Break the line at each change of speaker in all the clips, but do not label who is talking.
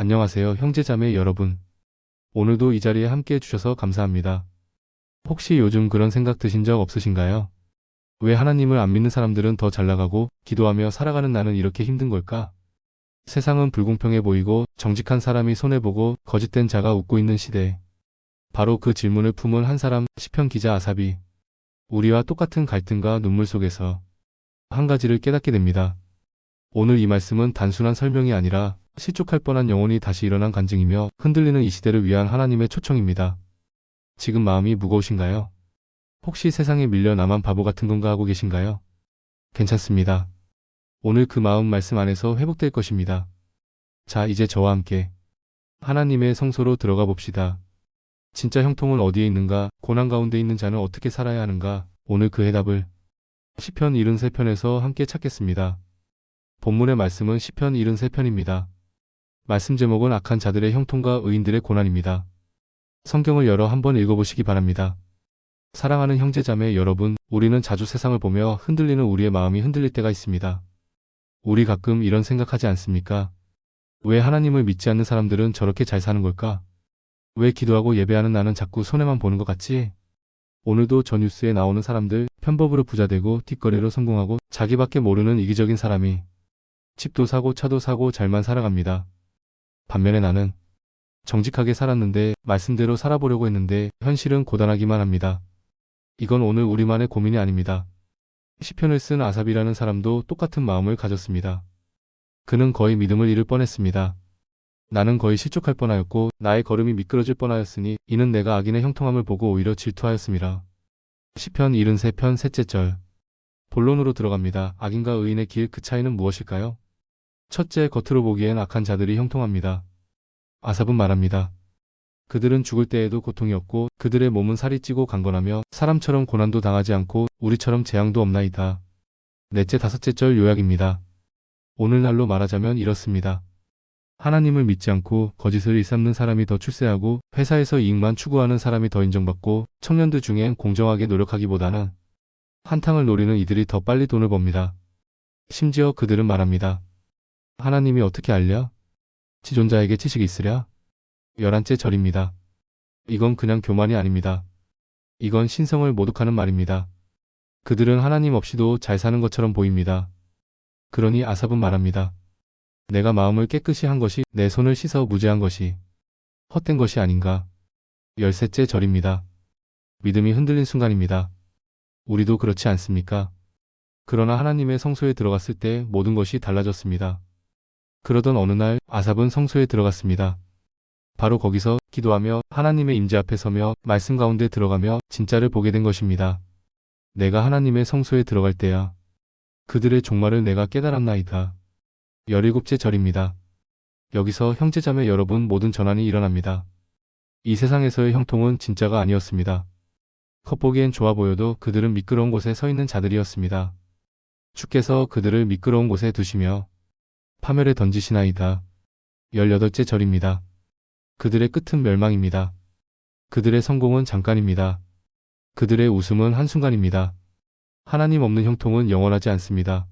안녕하세요, 형제자매 여러분. 오늘도 이 자리에 함께 해주셔서 감사합니다. 혹시 요즘 그런 생각 드신 적 없으신가요? 왜 하나님을 안 믿는 사람들은 더 잘 나가고 기도하며 살아가는 나는 이렇게 힘든 걸까? 세상은 불공평해 보이고 정직한 사람이 손해보고 거짓된 자가 웃고 있는 시대. 바로 그 질문을 품은 한 사람, 시편 기자 아삽이 우리와 똑같은 갈등과 눈물 속에서 한 가지를 깨닫게 됩니다. 오늘 이 말씀은 단순한 설명이 아니라 실족할 뻔한 영혼이 다시 일어난 간증이며 흔들리는 이 시대를 위한 하나님의 초청입니다. 지금 마음이 무거우신가요? 혹시 세상에 밀려 나만 바보 같은 건가 하고 계신가요? 괜찮습니다. 오늘 그 마음 말씀 안에서 회복될 것입니다. 자, 이제 저와 함께 하나님의 성소로 들어가 봅시다. 진짜 형통은 어디에 있는가? 고난 가운데 있는 자는 어떻게 살아야 하는가? 오늘 그 해답을 시편 73편에서 함께 찾겠습니다. 본문의 말씀은 시편 73편입니다. 말씀 제목은 악한 자들의 형통과 의인들의 고난입니다. 성경을 열어 한번 읽어보시기 바랍니다. 사랑하는 형제자매 여러분, 우리는 자주 세상을 보며 흔들리는 우리의 마음이 흔들릴 때가 있습니다. 우리 가끔 이런 생각하지 않습니까? 왜 하나님을 믿지 않는 사람들은 저렇게 잘 사는 걸까? 왜 기도하고 예배하는 나는 자꾸 손해만 보는 것 같지? 오늘도 저 뉴스에 나오는 사람들 편법으로 부자되고 뒷거래로 성공하고 자기밖에 모르는 이기적인 사람이 집도 사고 차도 사고 잘만 살아갑니다. 반면에 나는 정직하게 살았는데 말씀대로 살아보려고 했는데 현실은 고단하기만 합니다. 이건 오늘 우리만의 고민이 아닙니다. 시편을 쓴 아삽이라는 사람도 똑같은 마음을 가졌습니다. 그는 거의 믿음을 잃을 뻔했습니다. 나는 거의 실족할 뻔하였고 나의 걸음이 미끄러질 뻔하였으니 이는 내가 악인의 형통함을 보고 오히려 질투하였습니다. 시편 73편 셋째 절 본론으로 들어갑니다. 악인과 의인의 길 그 차이는 무엇일까요? 첫째 겉으로 보기엔 악한 자들이 형통합니다. 아삽은 말합니다. 그들은 죽을 때에도 고통이 없고 그들의 몸은 살이 찌고 강건하며 사람처럼 고난도 당하지 않고 우리처럼 재앙도 없나이다. 넷째 다섯째 절 요약입니다. 오늘날로 말하자면 이렇습니다. 하나님을 믿지 않고 거짓을 일삼는 사람이 더 출세하고 회사에서 이익만 추구하는 사람이 더 인정받고 청년들 중엔 공정하게 노력하기보다는 한탕을 노리는 이들이 더 빨리 돈을 법니다. 심지어 그들은 말합니다. 하나님이 어떻게 알려? 지존자에게 지식이 있으랴? 열한째 절입니다. 이건 그냥 교만이 아닙니다. 이건 신성을 모독하는 말입니다. 그들은 하나님 없이도 잘 사는 것처럼 보입니다. 그러니 아삽은 말합니다. 내가 마음을 깨끗이 한 것이 내 손을 씻어 무죄한 것이 헛된 것이 아닌가. 열셋째 절입니다. 믿음이 흔들린 순간입니다. 우리도 그렇지 않습니까? 그러나 하나님의 성소에 들어갔을 때 모든 것이 달라졌습니다. 그러던 어느 날 아삽은 성소에 들어갔습니다. 바로 거기서 기도하며 하나님의 임재 앞에 서며 말씀 가운데 들어가며 진짜를 보게 된 것입니다. 내가 하나님의 성소에 들어갈 때야. 그들의 종말을 내가 깨달았나이다. 열일곱째 절입니다. 여기서 형제자매 여러분 모든 전환이 일어납니다. 이 세상에서의 형통은 진짜가 아니었습니다. 겉보기엔 좋아 보여도 그들은 미끄러운 곳에 서 있는 자들이었습니다. 주께서 그들을 미끄러운 곳에 두시며 파멸에 던지시나이다. 열여덟째 절입니다. 그들의 끝은 멸망입니다. 그들의 성공은 잠깐입니다. 그들의 웃음은 한순간입니다. 하나님 없는 형통은 영원하지 않습니다.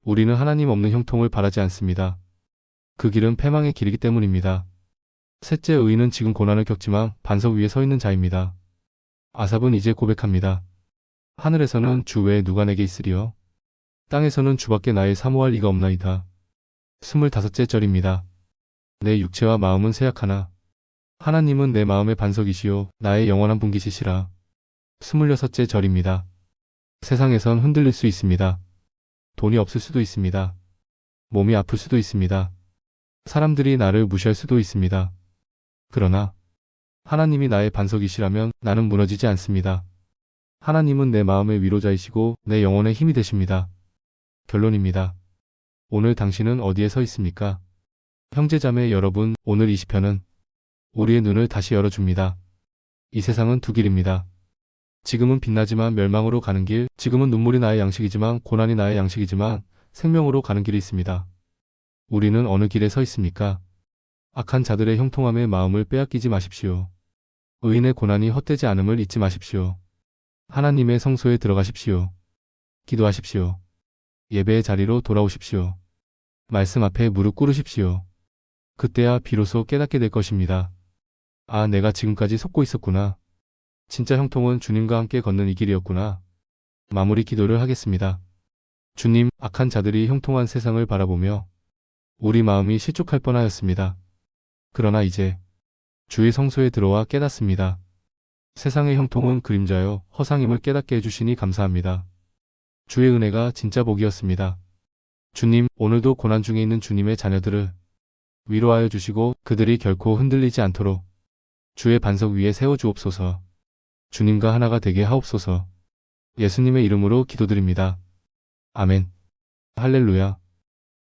우리는 하나님 없는 형통을 바라지 않습니다. 그 길은 패망의 길이기 때문입니다. 셋째 의인은 지금 고난을 겪지만 반석 위에 서 있는 자입니다. 아삽은 이제 고백합니다. 하늘에서는 주 외에 누가 내게 있으리요? 땅에서는 주밖에 나의 사모할 이가 없나이다. 스물다섯째 절입니다. 내 육체와 마음은 쇠약하나 하나님은 내 마음의 반석이시요 나의 영원한 분기시시라. 스물여섯째 절입니다. 세상에선 흔들릴 수 있습니다. 돈이 없을 수도 있습니다. 몸이 아플 수도 있습니다. 사람들이 나를 무시할 수도 있습니다. 그러나 하나님이 나의 반석이시라면 나는 무너지지 않습니다. 하나님은 내 마음의 위로자이시고 내 영혼의 힘이 되십니다. 결론입니다. 오늘 당신은 어디에 서 있습니까? 형제자매 여러분, 오늘 이 시편은 우리의 눈을 다시 열어줍니다. 이 세상은 두 길입니다. 지금은 빛나지만 멸망으로 가는 길, 지금은 눈물이 나의 양식이지만 고난이 나의 양식이지만 생명으로 가는 길이 있습니다. 우리는 어느 길에 서 있습니까? 악한 자들의 형통함의 마음을 빼앗기지 마십시오. 의인의 고난이 헛되지 않음을 잊지 마십시오. 하나님의 성소에 들어가십시오. 기도하십시오. 예배의 자리로 돌아오십시오. 말씀 앞에 무릎 꿇으십시오. 그때야 비로소 깨닫게 될 것입니다. 아, 내가 지금까지 속고 있었구나. 진짜 형통은 주님과 함께 걷는 이 길이었구나. 마무리 기도를 하겠습니다. 주님, 악한 자들이 형통한 세상을 바라보며 우리 마음이 실족할 뻔하였습니다. 그러나 이제 주의 성소에 들어와 깨닫습니다. 세상의 형통은 그림자요, 허상임을 깨닫게 해주시니 감사합니다. 주의 은혜가 진짜 복이었습니다. 주님, 오늘도 고난 중에 있는 주님의 자녀들을 위로하여 주시고 그들이 결코 흔들리지 않도록 주의 반석 위에 세워 주옵소서. 주님과 하나가 되게 하옵소서. 예수님의 이름으로 기도드립니다. 아멘. 할렐루야.